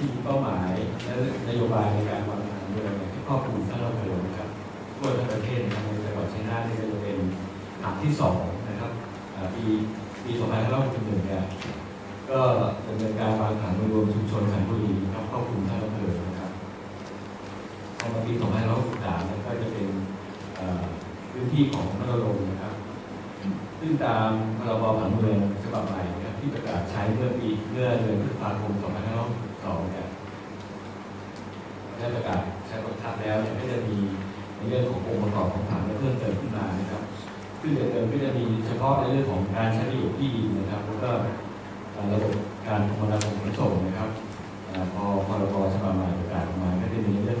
ที่มีเป้าหมายและนโยบายในการวางผังเมืองเนี่ยที่ครอบคลุมทั้งระบบนะครับทั่วทั้งประเทศนะครับในจังหวัดชัยนาทนี่ก็จะเป็นผังที่สองนะครับอ่าปีปี2561เนี่ยก็ดำเนินการวางผังรวมชุมชนสันบุรีนะครับครอบคลุมทั้งอำเภอนะครับพอมาปี2563เนี่ยก็จะเป็นพื้นที่ของนครลมนะครับซึ่งตามพรบผังเมืองฉบับใหม่นะครับที่ประกาศใช้เมื่อปีเมื่อเดือนพฤษภาคม2562เนี่ยได้ ประกาศใช้ประทัดแล้วเนี่ยก็จะมีในเรื่องขององค์ประกอบของผังเนี่ยเพิ่มเติมขึ้นมานะครับซึ่งเดิมก็จะมีเฉพาะในเรื่องของการใช้ประโยชน์ที่ดินนะครับแล้วก็ระบบการคมนาคมขนส่งนะครับพอพรบฉบับใหม่ประกาศออกมาก็จะมีเรื่อง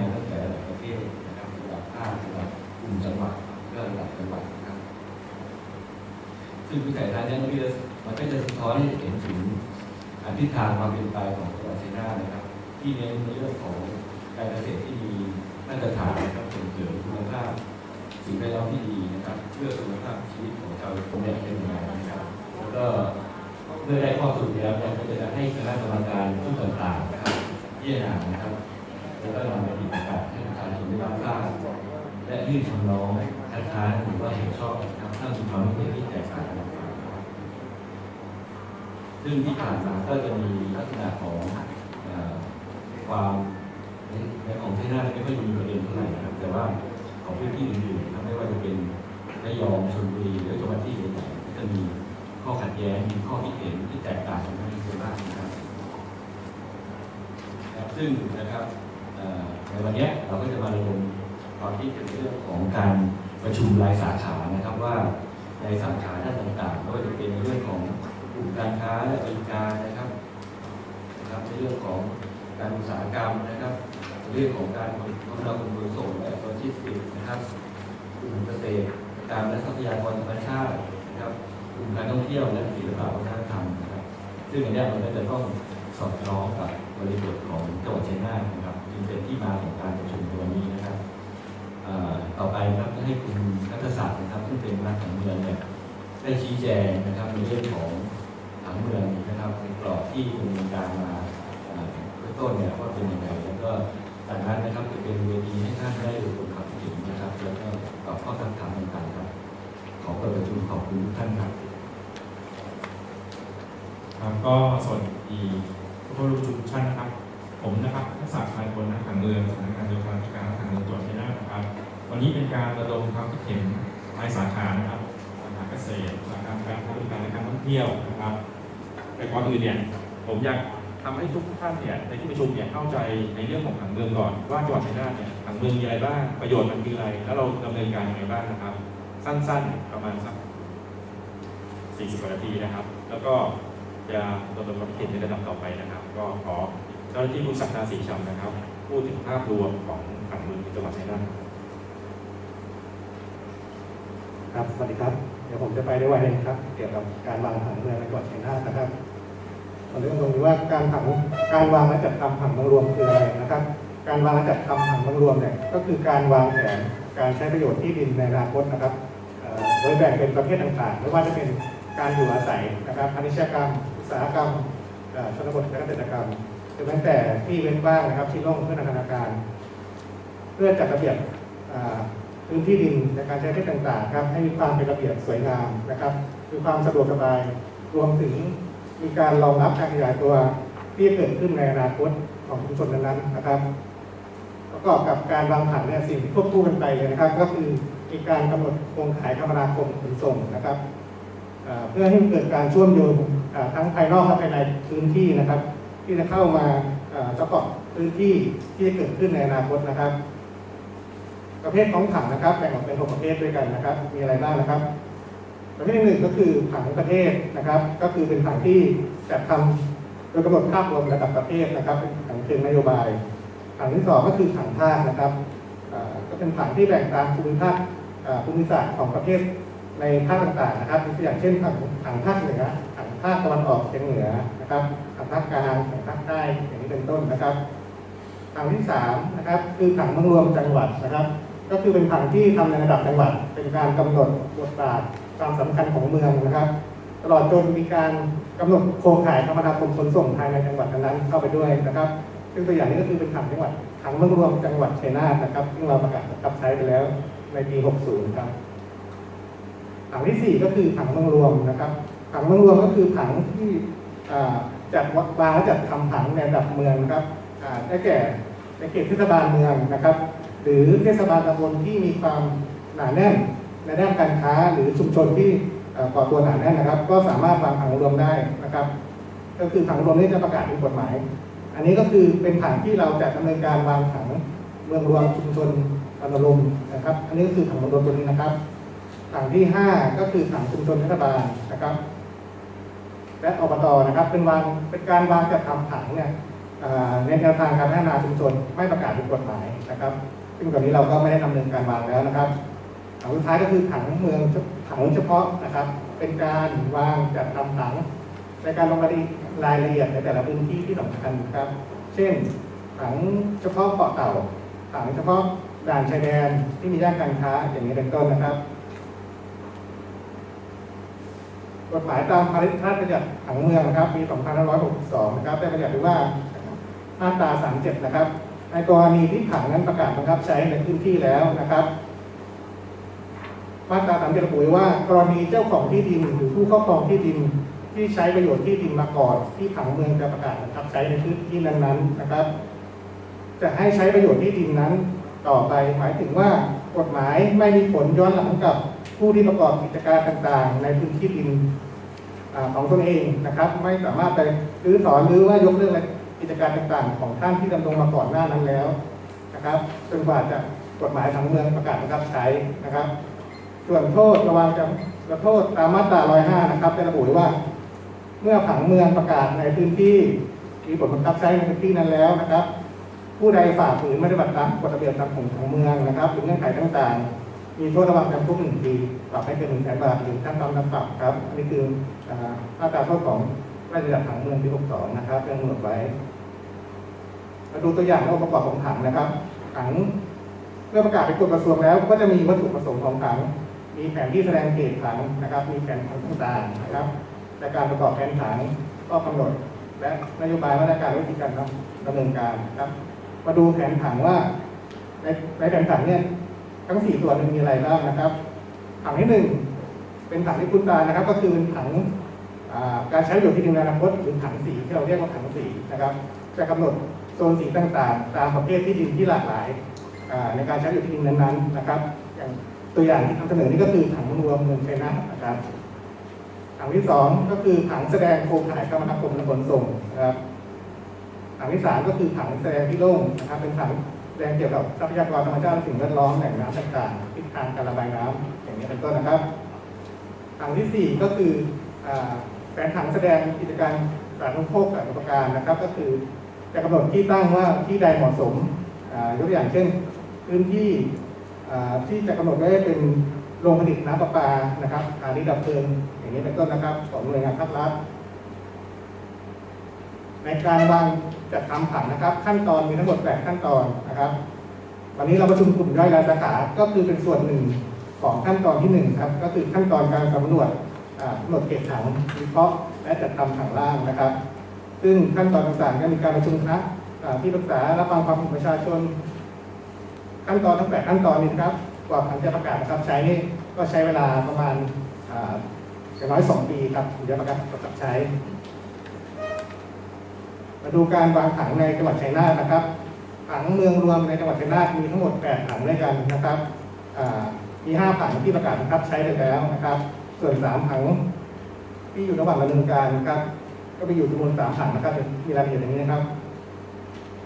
มาตั้งแต่ระดับประเทศนะครับระดับภาคระดับกลุ่มจังหวัดก็ระดับจังหวัดนะครับ ซึ่งวิสัยทัศน์เนี้มันก็จะมันก็จะสะท้อนให้เห็นถึงอันทิศทางความเป็นไปของจังหวัดชัยนาทนะครับ ที่เน้นในเรื่องของการเกษตรที่มีมาตรฐานนะครับส่งเสริมคุณภาพสิ่งแวดล้อมที่ดีนะครับ เพื่อสุขภาพชีวิตของชาวคนเนี่ยเป็นยังไงนะครับ แล้วก็เมื่อได้ข้อสรุปแล้วเนี่ยก็จะให้คณะกรรมการชุดต่างๆนะครับพิจารณานะครับ แล้วก็นำไปติดประกาศให้ประชาชนได้รับทราบและยื่นคำร้องคัดค้านหรือว่าเห็นชอบนะครับถ้ามีความเห็นที่แตกต่างกันซึ่งที่ผ่านมาก็จะมีลักษณะของอความในของที่น่าจะไม่ค่อยมีประเด็นเท่าไหร่นะครับ แต่ว่าของพื้นที่อื่นๆนะครับไม่ว่าจะเป็นระยองชลบุรีหรือจังหวัดที่อื่นๆก็จะมีข้อขัดแย้งมีข้อคิดเห็นที่แตกต่างกันไม่ส่วนมากนะครับ ซึ่งนะครับ ในวันนี้เราก็จะมาระดมความคิดถึงเรื่องของการประชุมรายสาขานะครับว่าในสาขาด้านต่างๆไม่ว่าจะเป็นในเรื่องของกลุ่มการค้าและบริการนะครับนะครับในเรื่องของการอุตสาหกรรมนะครับในเรื่องของการขนส่งขนส่งและโลจิสติกส์นะครับกลุ่มเกษตรกรรมและทรัพยากรธรรมชาตินะครับกลุ่มการท่องเที่ยวและศิลปะวัฒนธรรมนะครับ ซึ่งอันนี้มันก็จะต้องสอดคล้องกับบริบทของจังหวัดเชัยนาทนะครับจึง เป็นที่มาของการประชุมในวันนี้นะครับต่อไปครับจะให้คุณนัทศักดิ์นะครับซึ่งเป็นนักการเมืองเนี่ยได้ชี้แจงนะครับในเรื่องของผังเมืองนะครับในกรอบที่ดำเนินการมาเบื้องต้นเนี่ยว่าเป็นยังไงแล้วก็จากนั้นนะครับจะเป็นเวทีให้ท่านได้ดูผลขับถึงนะครับแล้วก็ตอบข้อคำถามต่างๆครับขอเปิดประชุมขอบคุณทุกท่านครับครับก็สวัสดีผู้ร่วมประชุมทุกท่านนะครับ ผมนะครับทักษะพายพลนักการเมืองสำนักงานโยธาธิการทางเมืองจังหวัดชัยนาทนะครับ วันนี้เป็นการระดมความคิดเห็นรายสาขานะครับสาขาเกษตรสาขาการบริการและการท่องเที่ยวนะครับแต่ก่อนอื่นเนี่ยผมอยากทำให้ทุกท่านเนี่ยในที่ประชุมเนี่ยเข้าใจในเรื่องของผังเมืองก่อน ว่าจังหวัดชัยนาทเนี่ยผังเมืองมีอะไรบ้างประโยชน์มันคืออะไร แล้วเราดำเนินการยังไงบ้างนะครับ สั้นๆประมาณสัก40กว่านาทีนะครับ แล้วก็จะดำเนินความคิดเห็นในระดับต่อไปนะครับ ก็ขอ เจ้าหน้าที่คุณศักดาศรีชำนะครับ พูดถึงภาพรวมของผังเมืองจังหวัดชัยนาทครับ สวัสดีครับ เดี๋ยวผมจะไปได้ไวเลยครับ เกี่ยวกับการวางผังเมืองในจังหวัดชัยนาทนะครับเราเรื่องตรงนี้ว่าการผังการวางและจัดทำผังเมืองรวมคืออะไรนะครับ การวางและจัดทำผังเมืองรวมเนี่ยก็คือการวางแผนการใช้ประโยชน์ที่ดินในอนาคตนะครับโดยแบ่งเป็นประเภทต่างๆ ไม่ว่าจะเป็นการอยู่อาศัยนะครับพาณิชยกรรมอุตสาหกรรมชนบทและเกษตรกรรม แม้แต่ที่เว้นว่างนะครับที่โล่งเพื่อนันทนาการ เพื่อจัดระเบียบพื้นที่ดินในการใช้ที่ต่างๆครับให้มีความเป็นระเบียบสวยงามนะครับมีความสะดวกสบายรวมถึงมีการรองรับการขยายตัวที่เกิดขึ้นในอนาคตของชุมชนนั้นๆนะครับประกอบกับการวางผังเนี่ยสิ่งที่ควบคู่กันไปเลยนะครับ ก็คือมีการกำหนดโครงข่ายคมนาคมขนส่งนะครับเพื่อให้เกิดการเชื่อมโยงทั้งภายนอกและภายในพื้นที่นะครับ ที่จะเข้ามาอ่าเฉพาะพื้นที่ที่จะเกิดขึ้นในอนาคตนะครับ ประเภทของถังนะครับแบ่งออกเป็นหกประเภทด้วยกันนะครับ มีอะไรบ้างนะครับ ประเภทที่หนึ่งก็คือผังประเทศนะครับ ก็คือเป็นผังที่จัดทำโดยกำหนดภาพรวมระดับประเทศนะครับเป็นผังเชิงนโยบายผังที่สองก็คือผังภาคนะครับก็เป็นผังที่แบ่งตามภูมิภาคภูมิศาสตร์ของประเทศในภาคต่างๆนะครับตัวอย่างเช่นผังผังภาคเหนือผังภาคตะวันออกเฉียงเหนือนะครับ ภาคกลางผังภาคใต้อย่างนี้เป็นต้นนะครับผังที่สามนะครับคือผังเมืองรวมจังหวัดนะครับ ก็คือเป็นผังที่ทำในระดับจังหวัด เป็นการกำหนดบทบาทความสำคัญของเมืองนะครับ ตลอดจนมีการกำหนดโครงข่ายคมนาคมขนส่งภายในจังหวัดนั้นเข้าไปด้วยนะครับ ซึ่งตัวอย่างนี้ก็คือเป็นผังจังหวัดผังเมืองรวมจังหวัดชัยนาทนะครับซึ่งเราประกาศบับใช้ไปแล้วในปี 60 ครับผังที่ 4 ก็คือผังเมืองรวมนะครับผังเมืองรวมก็คือผังที่ จัดวางและจัดทำผังในระดับเมืองครับอ่าได้แก่ในเขตเทศบาลเมืองนะครับ หรือเทศบาลตำบลที่มีความหนาแน่นในด้านการค้าหรือชุมชนที่เอ่อก่อตัวหนาแน่นนะครับ ก็สามารถวางผังรวมได้นะครับ ก็คือผังรวมนี้จะประกาศเป็นกฎหมาย อันนี้ก็คือเป็นผังที่เราจะดำเนินการวางผังเมืองรวมชุมชนอนุรมณ์นะครับ อันนี้ก็คือผังรวมตัวนี้นะครับผังที่ห้าก็คือผังชุมชนเทศบาลนะครับ และอบตนะครับ เป็นวางเป็นการวางจัดทำผังเนี่ยเอ่อในแนวทางการพัฒนาชุมชนไม่ประกาศเป็นกฎหมายนะครับ ซึ่งตอนนี้เราก็ไม่ได้ดำเนินการวางแล้วนะครับผังสุดท้ายก็คือผังเมืองผังเฉพาะนะครับ เป็นการวางจัดทำผังในการลงรายละเอียดในแต่ละพื้นที่ที่สำคัญครับ เช่นผังเฉพาะเกาะเต่าผังเฉพาะด่านชายแดนที่มีย่านการค้าอย่างนี้เป็นต้นนะครับ กฎหมายตามพระราชบัญญัติผังเมืองนะครับปี2562 นะครับได้บัญญัติไว้ว่ามาตรา 37 นะครับ ในกรณีที่ผังนั้นประกาศบังคับใช้ในพื้นที่แล้วนะครับมาตรา 37ระบุไว้ว่ากรณีเจ้าของที่ดินหรือผู้ครอบครองที่ดินที่ใช้ประโยชน์ที่ดินมาก่อนที่ผังเมืองจะประกาศบังคับใช้ในพื้นที่นั้นๆนะครับ จะให้ใช้ประโยชน์ที่ดินนั้นต่อไปหมายถึงว่ากฎหมายไม่มีผลย้อนหลังกับ ผู้ที่ประกอบกิจการต่างๆ ในพื้นที่ดินอของตนเองนะครับ ไม่สามารถไปรื้อถอนหรือว่ายกเลิกกิจการต่างๆ ของท่านที่ดำรงมาก่อนหน้านั้นแล้วนะครับจนกว่าจะกฎหมายผังเมืองประกาศบังคับใช้นะครับ ส่วนโทษระวังจะระโทษตามมาตรา 105 นะครับได้ระบุไว้ว่า เมื่อผังเมืองประกาศในพื้นที่มีผลบังคับใช้ในพื้นที่นั้นแล้วนะครับ ผู้ใดฝ่าฝืนไม่ได้ปฏิบัติตามกฎระเบียบตามของของเมืองนะครับหรือเงื่อนไขต่างๆ มีโทษระวังจำคุกหนึ่งปีปรับให้เกินหนึ่งแสนบาทหรือทั้งจำทั้งปรับครับอันนี้คืออามาตราโทษของระราชบัญญัติผังเมืองปี62นะครับเรื่องกำหนดไว้มาดูตัวอย่างองค์ประกอบของผังนะครับผังเมื่อประกาศเป็นกฎกระทรวงแล้ว ก็จะมีวัตถุประสงค์ของผัง มีแผนที่แสดงเขตผังนะครับ มีแผนผังต่างๆนะครับแต่การประกอบแผนผังก็กำหนด และนโยบายมาตรการวิธีการดำเนินการครับ มาดูแผนผังว่าในในแผนผังเนี่ย ทั้งสี่ส่วนมันมีอะไรบ้างนะครับผังที่หนึ่งเป็นผังที่คุณตานะครับ ก็คือเป็นผังการใช้ประโยชน์ที่ดินในอนาคตหรือผังสีที่เราเรียกว่าผังสีนะครับ จะกำหนดโซนสีต่างๆ ตามประเภทที่ดินที่หลากหลายในการใช้ประโยชน์ที่ดินนั้นๆนะครับ อย่างตัวอย่างที่ทำเสนอนี่ก็คือผังรวมเมืองชัยนาทนะครับผังที่สองก็คือผังแสดงโครงข่ายคมนาคมและขนส่งนะครับผังที่สามก็คือผังแสดงที่โล่งนะครับ เป็นผัง แสดงเกี่ยวกับทรัพยากรธรรมชาติสิ่งแวดล้อมแหล่งน้ำต่างๆทิศทางการระบายน้ำอย่างนี้เป็นต้นนะครับผังที่สี่ก็คือแผนผังแสดงกิจการสาธารณูปโภคสาธารณูปการนะครับ ก็คือจะกำหนดที่ตั้งว่าที่ใดเหมาะสมอ่ายกตัวอย่างเช่น พื้นที่อ่าที่จะกำหนดไว้เป็นโรงผลิตน้ำประปานะครับสถานีดับเพลิงอย่างนี้เป็นต้นนะครับของหน่วยงานภาครัฐ ในการวางจัดทำผังนะครับ ขั้นตอนมีทั้งหมด8ขั้นตอนนะครับ วันนี้เราประชุมกลุ่มย่อยรายสาขาก็คือเป็นส่วนหนึ่งของขั้นตอนที่หนึ่งครับก็คือขั้นตอนการสำรวจกำหนดเก็บถังวิเคราะห์และจัดทำผังล่างนะครับ ซึ่งขั้นตอนต่างๆก็มีการประชุมคณะที่ปรึกษารับฟังความเห็นประชาชน ขั้นตอนทั้งแปดขั้นตอนนี้นะครับกว่าผังจะประกาศบังคับใช้นี่ก็ใช้เวลาประมาณอ่าอย่างน้อยสองปีครับถึงจะประกาศบังคับใช้ มาดูการวางผังในจังหวัดชัยนาทนะครับผังเมืองรวมในจังหวัดชัยนาทมีทั้งหมด 8 ผังด้วยกันนะครับมีห้าผังที่ประกาศบังคับใช้ไปแล้วนะครับ ส่วนสามผังที่อยู่ระหว่างดำเนินการนะครับ ก็ไปอยู่จำนวนสามผังนะครับมีรายละเอียดอย่างนี้นะครับ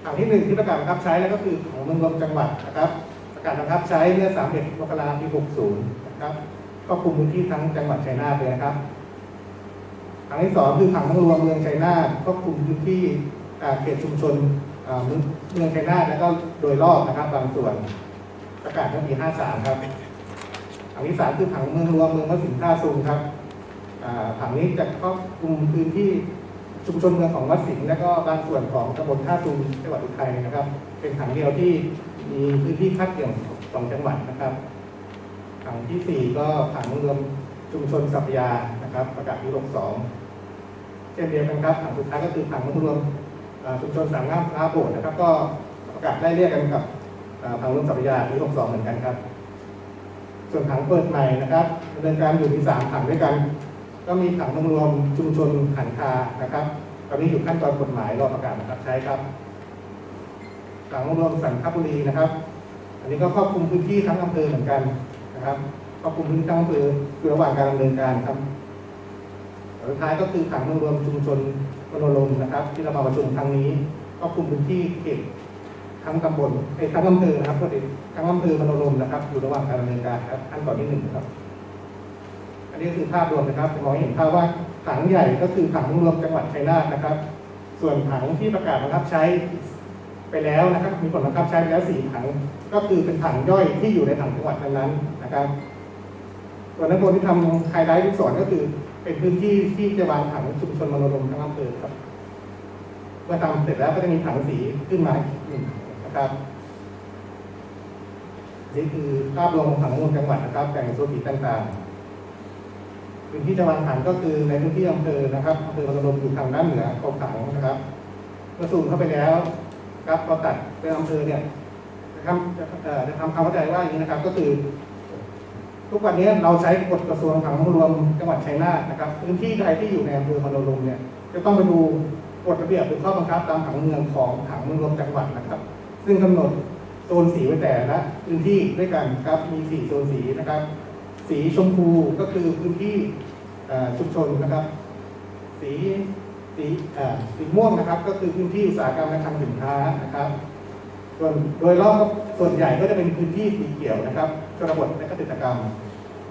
ผังที่หนึ่งที่ประกาศบังคับใช้แล้วก็คือของเมืองรวมจังหวัดนะครับ ประกาศบังคับใช้เมื่อ 31มกราคมปี 60 นะครับ ก็คุมพื้นที่ทั้งจังหวัดชัยนาทเลยนะครับ ผังที่สองคือผังเมืองรวมเมืองชัยนาทก็คุมพื้นที่เขตชุมชนเมืองเมืองชัยนาทแล้วก็โดยรอบนะครับบางส่วนประกาศเมื่อปี 53 ครับผังที่สามคือผังเมืองรวมเมืองวัดสิงห์ท่าซุงครับอ่าผังนี้จะครอบคลุมพื้นที่ชุมชนเมืองของวัดสิงห์และก็บางส่วนของตำบลท่าซุงจังหวัดอุทัยนะครับ เป็นผังเดียวที่มีพื้นที่คาดเกี่ยวสองจังหวัดนะครับผังที่สี่ก็ผังรวมชุมชนสัพยานะครับ ประกาศปี62 เช่นเดียวกันครับผังสุดท้ายก็คือผังรวมชุมชนสามงามพระโบสถ์นะครับ ก็ประกาศไล่เรียกกันกับผังรวมสัพยาปี62เหมือนกันครับ ส่วนผังเปิดใหม่นะครับดำเนินการอยู่มีสามผังด้วยกัน ก็มีผังรวมชุมชนหันคานะครับตอนนี้อยู่ขั้นตอนกฎหมายรอประกาศนะครับใช้ครับผังรวมสันคบุรีนะครับ อันนี้ก็ครอบคลุมพื้นที่ทั้งอำเภอเหมือนกันนะครับครอบคลุมพื้นที่ทั้งอำเภออยู่ระหว่างการดำเนินการครับ สุดท้ายก็คือผังรวมชุมชนมโนรมนะครับ ที่เรามาประชุมครั้งนี้ครอบคลุมพื้นที่เขตทั้งตำบลไอ้ทั้งอำเภอนะครับก็เป็ทั้งอำเภอมโนรมนะครับ อยู่ระหว่างการดำเนินการครับขั้นตอนที่หนึ่งครับ อันนี้คือภาพรวมนะครับจะมองเห็นภาพว่าผังใหญ่ก็คือผังรวมจังหวัดชัยนาทนะครับ ส่วนผังที่ประกาศบังคับใช้ไปแล้วนะครับ มีผลบังคับใช้ไปแล้วสี่ผัง ก็คือเป็นผังย่อยที่อยู่ในผังจังหวัดนั้นๆนะครับส่วนด้านบนที่ทำไฮไลท์ลูกศรก็คือ เป็นพื้นที่ที่จะวางผังชุมชนมโนรมทั้งอำเภอครับ เมื่อทำเสร็จแล้วก็จะมีผังสีขึ้นมาอีกหนึ่งนะครับนี่คือภาพรวมของผังรวมจังหวัดนะครับแบ่งโซนสีต่างๆ พื้นที่จะวางผังก็คือในพื้นที่อำเภอนะครับอำเภอมโนรมอยู่ทางด้านเหนือของผังนะครับเมื่อซูมเข้าไปแล้วครับพอตัดเป็นอำเภอเนี่ยจะทำจะทำความเข้าใจว่าอย่างนี้นะครับ ก็คือ ทุกวันนี้เราใช้กฎกระทรวงผังรวมจังหวัดชัยนาทนะครับพื้นที่ใดที่อยู่ในอำเภอมโนรมเนี่ยจะต้องไปดูกฎระเบียบหรือข้อบังคับตามผังเมืองของผังรวมจังหวัดนะครับ ซึ่งกำหนดโซนสีไว้แต่ละพื้นที่ด้วยกันครับมีสี่โซนสีนะครับ สีชมพูก็คือพื้นที่ชุมชนนะครับ สีสีสีม่วงนะครับ ก็คือพื้นที่อุตสาหกรรมและคลังสินค้านะครับ ส่วนโดยรอบส่วนใหญ่ก็จะเป็นพื้นที่สีเขียวนะครับ ชนบทและเกษตรกรรม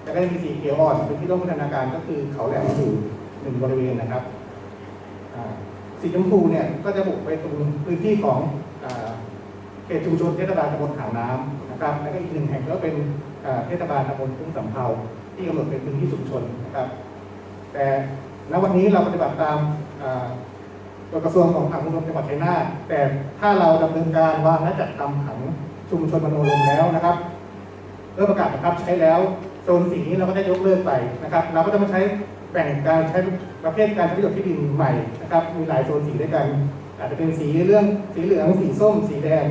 แล้วก็จะมีสีเขียวอ่อนพื้นที่ร่วมพัฒนาการก็คือเขาแหลมอยู่หนึ่งบริเวณนะครับสีชมพูเนี่ยก็จะบุกไปตรงพื้นที่ของเขตชุมชนเทศบาลตำบลหางน้ำนะครับ แล้วก็อีกหนึ่งแห่งก็เป็นเทศบาลตำบลทุ่งสำเภาที่กำหนดเป็นพื้นที่ชุมชนนะครับ แต่ณวันนี้เราปฏิบัติตามอ่ากระทรวงของผังรวมจังหวัดชัยนาทแต่ถ้าเราดำเนินการว่าและจัดทำผังชุมชนมโนรมแล้วนะครับ เริ่มประกาศบังคับใช้แล้วโซนสีนี้เราก็ได้ยกเลิกไปนะครับ เราก็จะมาใช้แบ่งการใช้ประเภทการใช้ประโยชน์ที่ดินใหม่นะครับ มีหลายโซนสีด้วยกัน อาจจะเป็นสีเรื่องสีเหลืองสีส้ม สีแดง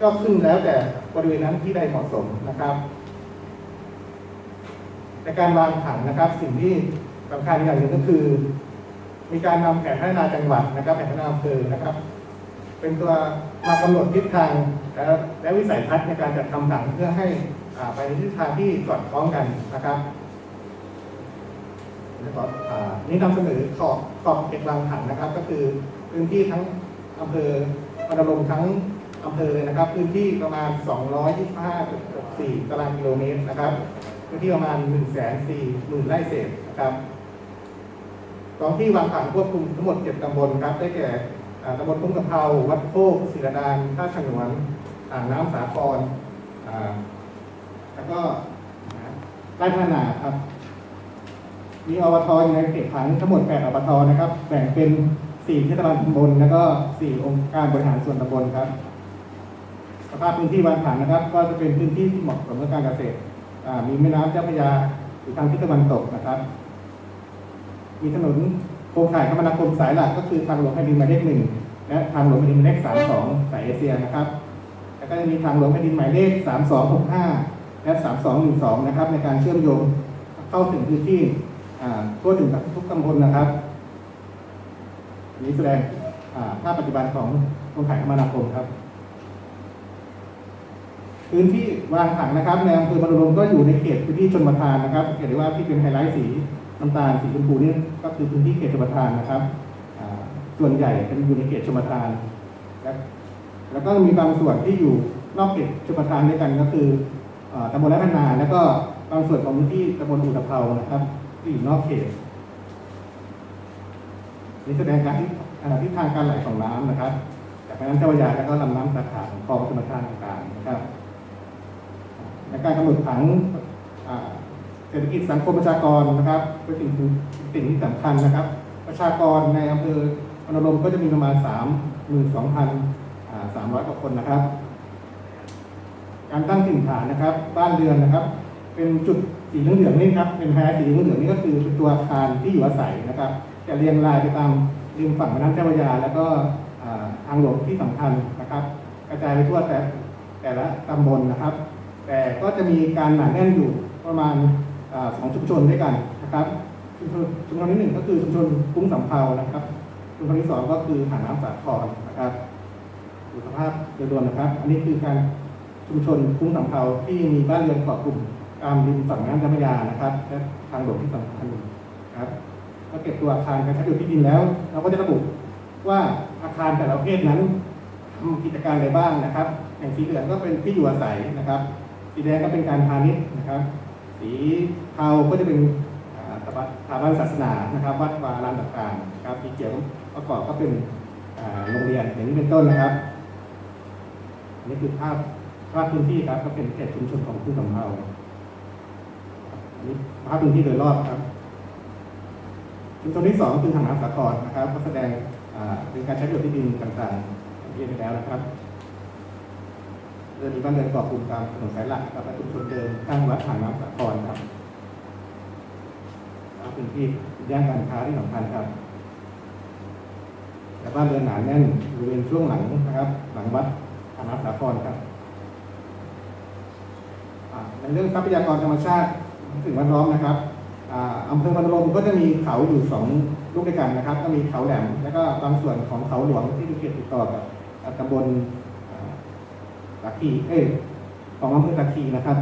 ก็ขึ้นแล้วแต่บริเวณนั้นที่ใดเหมาะสมนะครับในการวางผังนะครับ สิ่งที่สำคัญอย่างหนึ่งก็คือ มีการนำแผนพัฒนาจังหวัดนะครับ แผนพัฒนาอำเภอนะครับ เป็นตัว มากำหนดทิศทางและและวิสัยทัศน์ในการจัดทำผังเพื่อให้ไปในทิศทางที่สอดคล้องกันนะครับนะครับนี่นำเสนอขอบขอบเขตวางผังนะครับ ก็คือพื้นที่ทั้งอำเภอพนมทั้งอำเภอเลยนะครับ พื้นที่ประมาณ 225.4 ตารางกิโลเมตรนะครับ พื้นที่ประมาณ 1 4 0 0 0ไร่เศษนะครับท้องที่วางผังควบคุมทั้งหมด 7 ตำบลครับ ได้แก่ ตำบลทุ่งกะเพราวัดโคกศิรดานท่าฉนวนอ่างน้ำสาครแล้วก็ไร่พัฒนาครับ มีอบตอยู่ในเขตผังทั้งหมด 8 อบตนะครับ แบ่งเป็น 4 เทศบาลตำบล แล้วก็ 4 องค์การบริหารส่วนตำบลครับ สภาพพื้นที่วางผังนะครับ ก็จะเป็นพื้นที่ที่เหมาะสมกับการเกษตร มีแม่น้ำเจ้าพระยาอยู่ทางทิศตะวันตกนะครับ มีถนน โครงข่ายคมนาคมสายหลักก็คือทางหลวงแผ่นดินหมายเลขหนึ่งและทางหลวงแผ่นดินหมายเลขสามสองสายเอเชียนะครับแล้วก็จะมีทางหลวงแผ่นดินหมายเลขสามสองหกห้าและสามสองหนึ่งสองนะครับ ในการเชื่อมโยงเข้าถึงพื้นที่อ่าทั่วถึงทุกตำบลนะครับนี้แสดงภาพปัจจุบันของโครงข่ายคมนาคมครับพื้นที่วางถังนะครับในอำเภอบรรลมก็อยู่ในเขตพื้นที่ชนประทานนะครับเห็นได้ว่าที่เป็นไฮไลท์สี น้ำตาลสีชมพูนี่ก็คือพื้นที่เขตชนประทานนะครับส่วนใหญ่เป็นอยู่ในเขตชนประทานและแล้วก็มีบางส่วนที่อยู่นอกเขตชนประทานด้วยกันก็คืออตำบลและพัฒนา แล้วก็บางส่วนของพื้นที่ตำบลอุตภเปานะครับที่อยู่นอกเขตนี่แสดงการที่อ่าทิศทางการไหลของน้ำนะครับ จากแม่น้ำเจ้าพระยาแล้วก็ลำน้ำสาขาของคลองชลประทานต่างๆนะครับในการกำหนดผัง ศรษฐกิจสังคมประชากรนะครับเป็นสิ่งสิ่งที่สำคัญนะครับ ประชากรในอำเภอพนมก็จะมีประมาณ 3 2 3 0 0กว่าคนนะครับ การตั้งถิ่นฐานนะครับ บ้านเรือนนะครับ เป็นจุดสีเหลืองๆนี่ครับเป็นไฮไลท์สีเหลืองๆนี่ก็คือตัวอาคารที่อยู่อาศัยนะครับ จะเรียงรายไปตามริมฝั่งแม่น้ำเจ้าพระยา แล้วก็อ่าทางหลวงที่สำคัญนะครับ กระจายไปทั่วแต่แต่ละตำบลนะครับ แต่ก็จะมีการหนาแน่นอยู่ประมาณ อ่าสองชุมชนด้วยกันนะครับชุมชนชุมชนที่หนึ่งก็คือชุมชนกุ้งสำเภานะครับชุมชนที่สองก็คือหาดน้ำสาครนะครับดูสภาพโดยรวมนะครับ อันนี้คือการชุมชนกุ้งสำเภาที่มีบ้านเรือนเกาะกลุ่มตามริมฝั่งแม่น้ำเจ้าพระยานะครับและทางหลวงที่สำคัญนะครับก็เก็บตัวอาคารการใช้ประโยชน์ที่ดินแล้ว เราก็จะระบุว่าอาคารแต่ละประเภทนั้นทำกิจการอะไรบ้างนะครับ อย่างสีเหลืองก็เป็นที่อยู่อาศัยนะครับ สีแดงก็เป็นการพาณิชย์นะครับ สีเทาก็จะเป็นสถาบันศาสนานะครับวัดวาอารามต่างๆนะครับสีเขียวประกอบก็เป็นโรงเรียนอย่างนี้เป็นต้นนะครับนี่คือภาพภาพพื้นที่ครับก็เป็นเขตชุมชนของผู้สำเภาอันนี้ภาพพื้นที่โดยรอบครับชุมชนที่สองคือทางน้ำสาครนะครับก็แสดงเป็นการใช้ประโยชน์ที่ดินต่างๆเรียนไปแล้วนะครับ เรื่องนี้บ้านเรือนกาะกลุ่มตามถนนสายหลักครับและชุมชนเดิมข้างวัดทางน้ำสาครครับแล้วพื้นที่ย่านการค้าที่สำคัญครับและบ้านเรือนหนาแน่นบริเวณช่วงหลังนะครับ หลังวัดทางน้ำสาครครับในเรื่องทรัพยากรธรรมชาติสิ่งแวดล้อมนะครับอ่าอำเภอมันลมก็จะมีเขาอยู่สองลูกด้วยกันนะครับ ก็มีเขาแหลม แล้วก็บางส่วนของเขาหลวงที่มีเขตติดต่อกับตำบล ตะคีเอ้ยของอำเภอตะคีนะครับ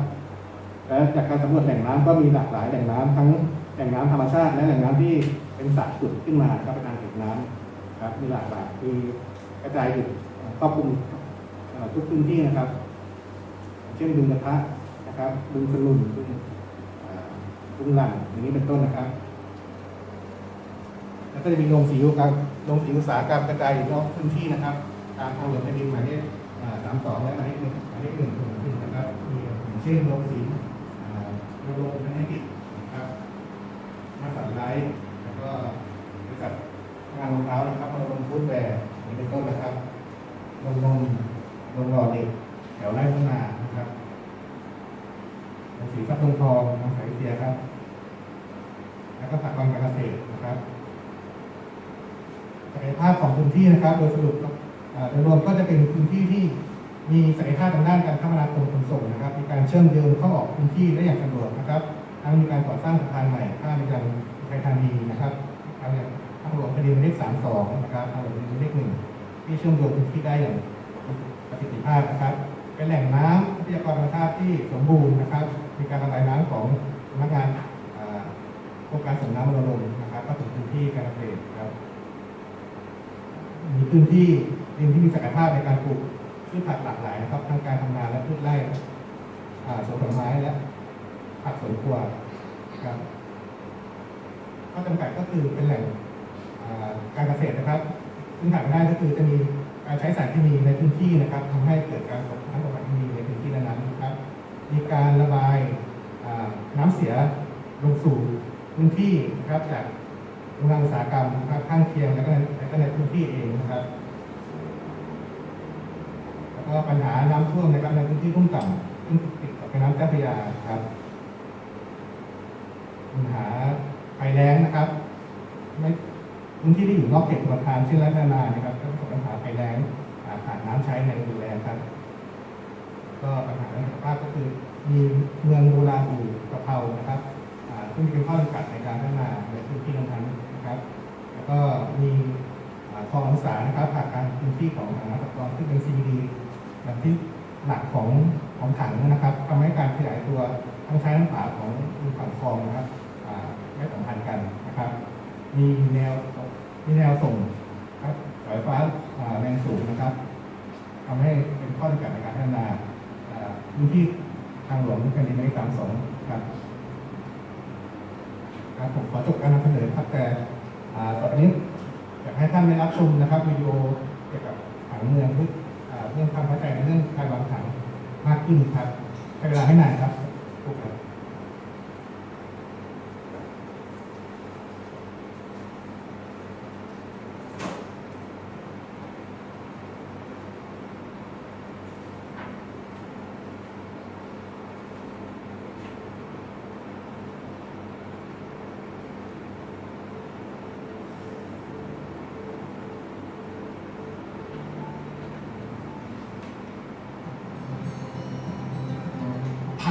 และจากการสำรวจแหล่งน้ำก็มีหลากหลายแหล่งน้ำทั้งแหล่งน้ำธรรมชาติ และแหล่งน้ำที่เป็นสระขุดขึ้นมาครับเป็นอ่างเก็บน้ำครับมีหลากหลายคือกระจายอยู่ครอบคลุมทุกพื้นที่นะครับ เช่นบึงกระทะนะครับบึงสลุนบึงอ่าลุงหลังอย่างนี้เป็นต้นนะครับแล้วก็จะมีโรงสีอุตสาหกรรมโรงสีอุตสาหกรรมกระจายอยู่รอบพื้นที่นะครับ ตามทางหลวงแผ่นดินหมายเลข สามสองและหมายเลขหนึ่งหมายเลขหนึ่งถึงหนึ่งนะครับมีอย่างเช่นโรงสีอ่าโรงโรงนักกิจนะครับมาสันไลท์แล้วก็บริษัทงานรองเท้านะครับมาลงฟุตแวร์เป็นต้นนะครับโรงนมโรงหล่อเหล็กแถวไร่พัฒนานะครับสีฟักทองทองน้ำใสเสียครับ แล้วก็ผักกรการเกษตรนะครับศักยภาพของพื้นที่นะครับ โดยสรุป โดยรวมก็จะเป็นพื้นที่ที่มีศักยภาพทางด้านการคมนาคมขนส่งนะครับ มีการเชื่อมโยงเข้าออกพื้นที่ได้อย่างสะดวกนะครับ ทั้งมีการก่อสร้างสะพานใหม่ข้ามไปยังไทยธานีนะครับทางอย่างทางหลวงคดีหมายเลขสามสองนะครับทางหลวงคดีหมายเลขหนึ่งที่เชื่อมโยงพื้นที่ได้อย่างประสิทธิภาพนะครับ เป็นแหล่งน้ำทรัพยากรธรรมชาติที่สมบูรณ์นะครับ มีการระบายน้ำของสำนักงานโครงการส่งน้ำบรมนะครับก็ถึงพื้นที่การเกษตรครับมีพื้นที่ ดินที่มีศักยภาพในการปลูกพืชผักหลากหลายนะครับ ทั้งการทำนาและพืชไร่สวนผลไม้และผักสวนครัวครับข้อจำกัดก็คือเป็นแหล่งการเกษตรนะครับ ซึ่งขาดไม้ก็คือจะมีการใช้สารเคมีในพื้นที่นะครับทำให้เกิดการตกค้างของสารเคมีในพื้นที่นั้นๆนะครับ มีการระบายน้ำเสียลงสู่พื้นที่นะครับจากโรงงานอุตสาหกรรมนะครับข้างเคียงแล้วก็ในพื้นที่เองนะครับ ก็ปัญหาน้ำท่วมนะครับในพื้นที่รุ่มต่ำติดกับแม่น้ำเจ้าพระยาครับ ปัญหาภัยแล้งนะครับ ไม่พื้นที่ที่อยู่นอกเขตประทานเช่นไรนานานะครับก็ประสบปัญหาภัยแล้งขาดน้ำใช้ในดูแลครับ ก็ปัญหาเรื่องสุขภาพก็คือมีเมืองโบราณอยู่กระเพรานะครับซึ่งเป็นข้อจำกัดในการพัฒนาในพื้นที่นั้นนะครับ แล้วก็มีคลององสานะครับผ่านการพื้นที่ของทางน้ำตะกอนซึ่งเป็น CBD แบบที่หลักของของถังนะครับทำให้การขยายตัวทั้งซ้ายทั้งขวาของฝั่งคลองนะครับไม่สัมพันธ์กันนะครับ มีแนวมีแนวส่งครับสายฟ้าแรงสูงนะครับทำให้เป็นข้อจำกัดในการพัฒนาพื้นที่ทางหลวงแผ่นดินในสามสองครับครับผมขอจบการนำเสนอครับแต่อ่าตอนนี้อยากให้ท่านได้รับชมนะครับวิดีโอเกี่ยวกับผังเมืองพื เรื่องความเข้าใจในเรื่องการวางผังมากขึ้นครับใช้เวลาให้นานครับ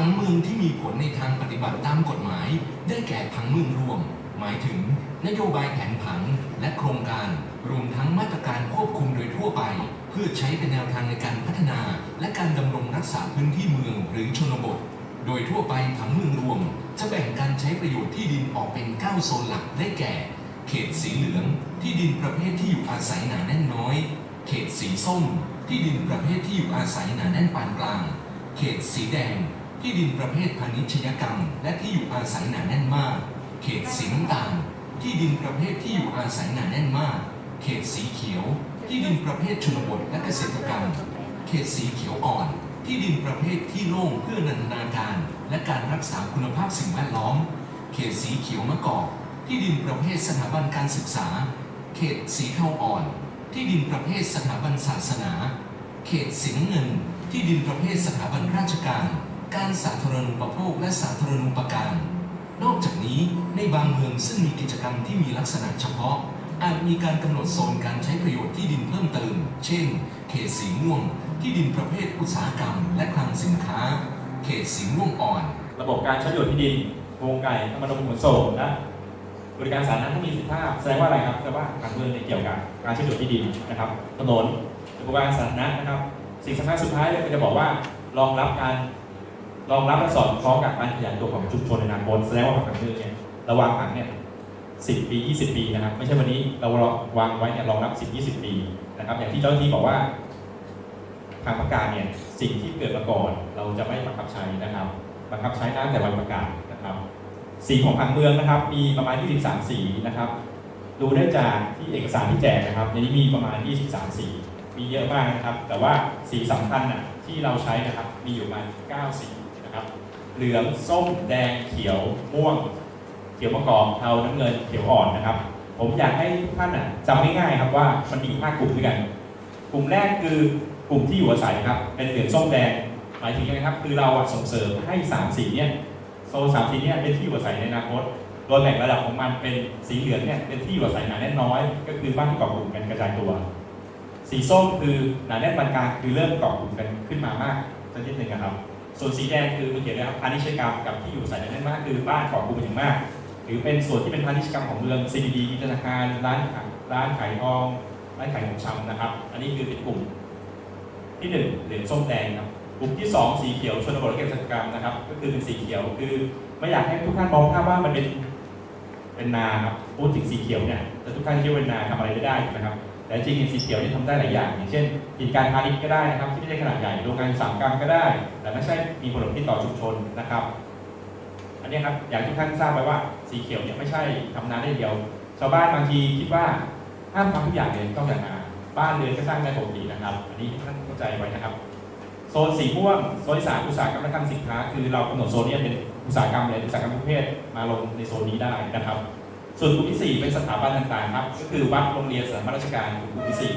ผังเมืองที่มีผลในทางปฏิบัติตามกฎหมาย ได้แก่ผังเมืองรวม หมายถึงนโยบายแผนผังและโครงการ รวมทั้งมาตรการควบคุมโดยทั่วไป เพื่อใช้เป็นแนวทางในการพัฒนา และการดำรงรักษาพื้นที่เมืองหรือชนบท โดยทั่วไปผังเมืองรวม จะแบ่งการใช้ประโยชน์ที่ดินออกเป็น 9 โซนหลักได้แก่ เขตสีเหลือง ที่ดินประเภทที่อยู่อาศัยหนาแน่นน้อย เขตสีส้ม ที่ดินประเภทที่อยู่อาศัยหนาแน่นปานกลาง เขตสีแดง ที่ดินประเภทพาณิชยกรรม และที่อยู่อาศัยหนาแน่นมาก เขตสีน้ำตาลที่ดินประเภทที่อยู่อาศัยหนาแน่นมาก เขตสีเขียว ที่ดินประเภทชนบทและเกษตรกรรม เขตสีเขียวอ่อน ที่ดินประเภทที่โล่งเพื่อนันทนาการ และการรักษาคุณภาพสิ่งแวดล้อม เขตสีเขียวมะกอกที่ดินประเภทสถาบันการศึกษา เขตสีเทาอ่อน ที่ดินประเภทสถาบันศาสนา เขตสีน้ำเงิน ที่ดินประเภทสถาบันราชการ การสาธารณูปโภคและสาธารณูปการ นอกจากนี้ในบางเมืองซึ่งมีกิจกรรมที่มีลักษณะเฉพาะ อาจมีการกำหนดโซนการใช้ประโยชน์ที่ดินเพิ่มเติม เช่น เขตสีม่วง ที่ดินประเภทอุตสาหกรรม และคลังสินค้า เขตสีม่วงอ่อน ระบบการใช้ประโยชน์ที่ดินโครงไก่คมนาคมขนส่งและบริการสาธารณะที่มีสิทธิภาพแสดงว่าอะไรครับแสดงว่าผังเมืองเนี่ยเกี่ยวกับการใช้ประโยชน์ที่ดินนะครับถนนบริการสาธารณะนะครับ สิ่งสำคัญสุดท้ายเลยก็จะบอกว่ารองรับการ รองรับและสอดคล้องกับการขยายตัวของชุมชนในอนาคตแสดงว่าผังเมืองเนี่ยระวางผังเนี่ย10ปี20ปีนะครับ ไม่ใช่วันนี้เราวางไว้เนี่ยรองรับ10 20ปีนะครับ อย่างที่เจ้าหน้าที่บอกว่าทางประกาศเนี่ยสิ่งที่เกิดมาก่อน เราจะไม่บังคับใช้นะครับบังคับใช้ตั้งแต่วันประกาศนะครับ สีของผังเมืองนะครับ มีประมาณ 23 สีนะครับ ดูได้จากที่เอกสารที่แจกนะครับในนี้มีประมาณ 23 สีมีเยอะมากนะครับ แต่ว่าสีสำคัญน่ะที่เราใช้นะครับมีอยู่ประมาณ9สี เหลือง ส้ม แดง เขียว ม่วง เขียวมะกอกเทาน้ำเงิน เขียวอ่อนนะครับ ผมอยากให้ทุกท่านน่ะจำง่ายๆครับว่ามันมีห้ากลุ่มด้วยกัน กลุ่มแรกคือกลุ่มที่อยู่อาศัยครับ เป็นเหลือง ส้ม แดง หมายถึงยังไงครับ คือเราส่งเสริมให้สามสีเนี่ยโซนสามสีเนี่ยเป็นที่อยู่อาศัยในอนาคต โดยแบ่งระดับของมันเป็นสีเหลืองเนี่ยเป็นที่อยู่อาศัยหนาแน่นน้อย ก็คือบ้านที่เกาะกลุ่มกันกระจายตัว สีส้มคือหนาแน่นปานกลางคือเริ่มเกาะกลุ่มกันขึ้นมามากสักนิดหนึ่งนะครับ ส่วนสีแดงคือมันเขียนเลยครับพาณิชยกรรมกับที่อยู่อาศัยนาแน่นมากคือบ้านเกาะกลุ่มกันอย่างมาก หรือเป็นส่วนที่เป็นพาณิชยกรรมของเมือง CBD ธนาคารร้านขายร้านขายทองร้านขายของชำนะครับ อันนี้คือเป็นกลุ่มที่หนึ่งเหลืองส้มแดงครับกลุ่มที่สองสีเขียวชนบทและเกษตรกรรมนะครับ ก็คือเป็นสีเขียวคือไม่อยากให้ทุกท่านมองภาพว่ามันเป็นเป็นนาครับพูดถึงสีเขียวเนี่ยแต่ทุกท่านคิดว่าเป็นนาทำอะไรไม่ได้ถูกไหมครับ แต่จริงๆสีเขียวนี่ทำได้หลายอย่าง อย่างเช่นกิจการพาณิชย์ก็ได้นะครับ ที่ไม่ใช่ขนาดใหญ่โรงงานอุตสาหกรรมก็ได้ แต่ไม่ใช่มีผลที่ต่อชุมชนนะครับ อันนี้ครับอยากทุกท่านทราบไว้ว่าสีเขียวเนี่ยไม่ใช่ทำนาได้เดียวชาวบ้านบางทีคิดว่าห้ามทำทุกอย่างเลยต้องอย่างนาบ้านเรือนก็สร้างได้ปกตินะครับ อันนี้ท่านเข้าใจไว้นะครับ โซนสีม่วงโซนสามอุตสาหกรรมและคลังสินค้า คือเรากำหนดโซนนี้เป็นอุตสาหกรรมเลยอุตสาหกรรมประเภทมาลงในโซนนี้ได้นะครับ ส่วนกลุ่มที่สี่เป็นสถาบันต่างๆครับ ก็คือวัดโรงเรียนสถาบันราชการกลุ่มที่สี่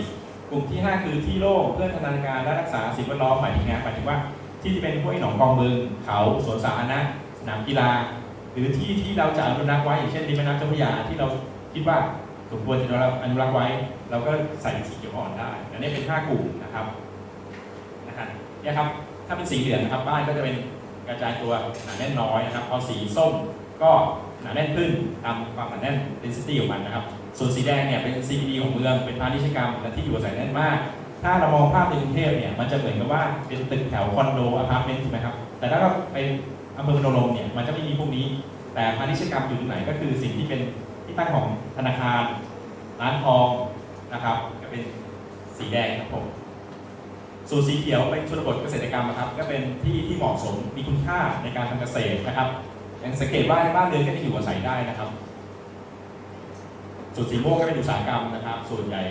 กลุ่มที่ห้าคือที่โล่งเพื่อธนาการและรักษาสิ่งแวดล้อมหมายถึงไงหมายถึงว่าที่จะเป็นพวกหนองกองเมืองเขาสวนสาธารณะสนามกีฬา หรือที่ที่เราจะอนุรักษ์ไว้อย่างเช่นริมแม่น้ำเจ้าพระยาที่เราคิดว่าสมควรจะอนุรักษ์ไว้ เราก็ใส่สีเขียวอ่อนได้อันนี้เป็นห้ากลุ่มนะครับนะครับเนี่ยครับถ้าเป็นสีเหลืองนะครับบ้านก็จะเป็นกระจายตัวหนาแน่นน้อยนะครับพอสีส้มก็ หนาแน่นขึ้นตามความหนาแน่น density ของมันนะครับ ส่วนสีแดงเนี่ยเป็น CBD ของเมืองเป็นพาณิชยกรรมและที่อยู่อาศัยแน่นมาก ถ้าเรามองภาพในกรุงเทพเนี่ยมันจะเหมือนกับว่าเป็นตึกแถวคอนโดอพาร์ตเมนต์ถูกไหมครับแต่ถ้าเราเป็นอำเภอพนมเนี่ยมันจะไม่มีพวกนี้ แต่พาณิชยกรรมอยู่ตรงไหนก็คือสิ่งที่เป็นที่ตั้งของธนาคารร้านทองนะครับก็เป็นสีแดงครับผมส่วนสีเขียวเป็นชนบทเกษตรกรรมนะครับ ก็เป็นที่ที่เหมาะสมมีคุณค่าในการทำเกษตรนะครับ ยังสังเกตว่าบ้านเรือนก็จะอยู่อาศัยได้นะครับส่วนสีม่วงก็เป็นอุตสาหกรรมนะครับ ส่วนใหญ่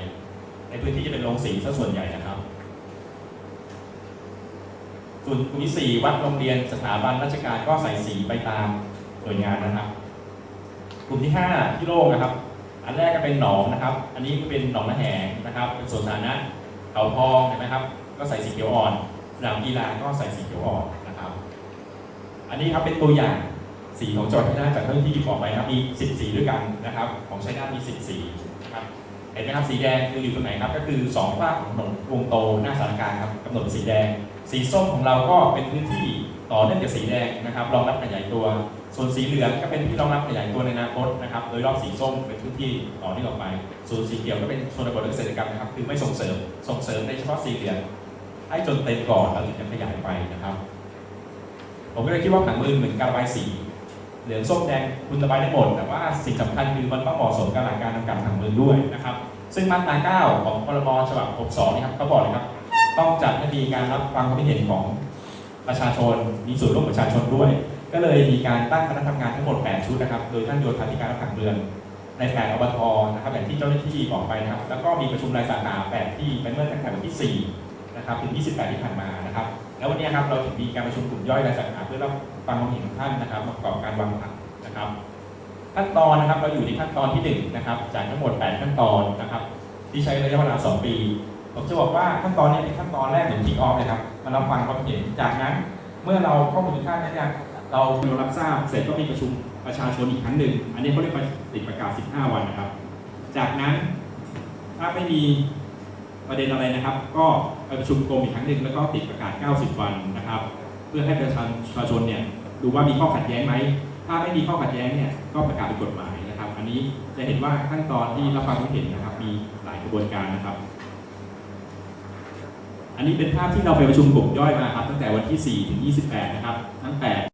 ในพื้นที่จะเป็นโรงสีซะส่วนใหญ่นะครับส่วนกลุ่มที่สี่วัดโรงเรียนสถาบันราชการก็ใส่สีไปตามหน่วยงานนะครับ กลุ่มที่ห้าที่โล่งนะครับ อันแรกก็เป็นหนองนะครับ อันนี้ก็เป็นหนองนาแหงนะครับ เป็นสวนสาธารณะเขาทองเห็นไหมครับ ก็ใส่สีเขียวอ่อนสนามกีฬาก็ใส่สีเขียวอ่อนนะครับ อันนี้ครับเป็นตัวอย่าง สีของจังหวัดชัยนาทจากเท่าที่หยิบออกไปนะครับมี 10 สีด้วยกันนะครับ ของชัยนาทมี 10 สีนะครับเห็นไหมครับสีแดงคืออยู่ตรงไหนครับ ก็คือสองฝ้ากของถนนวงโตหน้าสารกลางครับกำหนดสีแดง สีส้มของเราก็เป็นพื้นที่ต่อเนื่องจากสีแดงนะครับรองรับขยายตัว ส่วนสีเหลืองก็เป็นที่รองรับขยายตัวในอนาคตนะครับโดยรอบสีส้มเป็นพื้นที่ต่อเนื่องออกไป ส่วนสีเขียวก็เป็นชนบทและเกษตรกรรมนะครับคือไม่ส่งเสริมส่งเสริมในเฉพาะสีเหลืองให้จนเต็มก่อนแล้วถึงจะขยายไปนะครับ ผมก็เลยคิดว่าผังเมืองเหมือนการระบายสี เหลืองส้มแดงคุณระบายได้หมด แต่ว่าสิ่งสำคัญคือมันต้องเหมาะสมกับหลักการทำการผังเมืองด้วยนะครับซึ่งมาตรา 9 ของพรบฉบับ 62 นะครับเขาบอกเลยครับ ต้องจัดให้มีการรับฟังความคิดเห็นของประชาชน มีส่วนร่วมประชาชนด้วย ก็เลยมีการตั้งคณะทำงานทั้งหมด 8 ชุดนะครับ โดยท่านโยธาธิการและผังเมืองในแผนอบทนะครับอย่างที่เจ้าหน้าที่บอกไปนะครับ แล้วก็มีประชุมรายสาขา8ที่ไปเมื่อตั้งแต่วันที่ 4 นะครับถึง 28 ที่ผ่านมานะครับ แล้ววันนี้ครับเราถึงมีการประชุมกลุ่มย่อยรายสาขาเพื่อรับฟังความเห็นของท่านนะครับประกอบการวางผังนะครับ ขั้นตอนนะครับเราอยู่ในขั้นตอนที่หนึ่งนะครับ จากทั้งหมด 8 ขั้นตอนนะครับ ที่ใช้ระยะเวลา 2 ปี ผมจะบอกว่าขั้นตอนนี้เป็นขั้นตอนแรกของทีออฟเลยครับมารับฟังความเห็นจากนั้นเมื่อเราข้อมูลค่านั้นเนี่ยเราเรารับทราบเสร็จก็มีประชุมประชาชนอีกครั้งหนึ่ง อันนี้เขาเรียกว่าติดประกาศ 15 วันนะครับ จากนั้นถ้าไม่มี ประเด็นอะไรนะครับ ก็ไปประชุมกรมอีกครั้งหนึ่งแล้วก็ติดประกาศ 90 วันนะครับ เพื่อให้ประชาชาชนเนี่ยดูว่ามีข้อขัดแย้งไหม ถ้าไม่มีข้อขัดแย้งเนี่ยก็ประกาศเป็นกฎหมายนะครับ อันนี้จะเห็นว่าขั้นตอนที่รับฟังความเห็นนะครับ มีหลายกระบวนการนะครับ อันนี้เป็นภาพที่เราไปประชุมกลุ่มย่อยมาครับตั้งแต่วันที่ 4 ถึง 28 นะครับ ตั้งแต่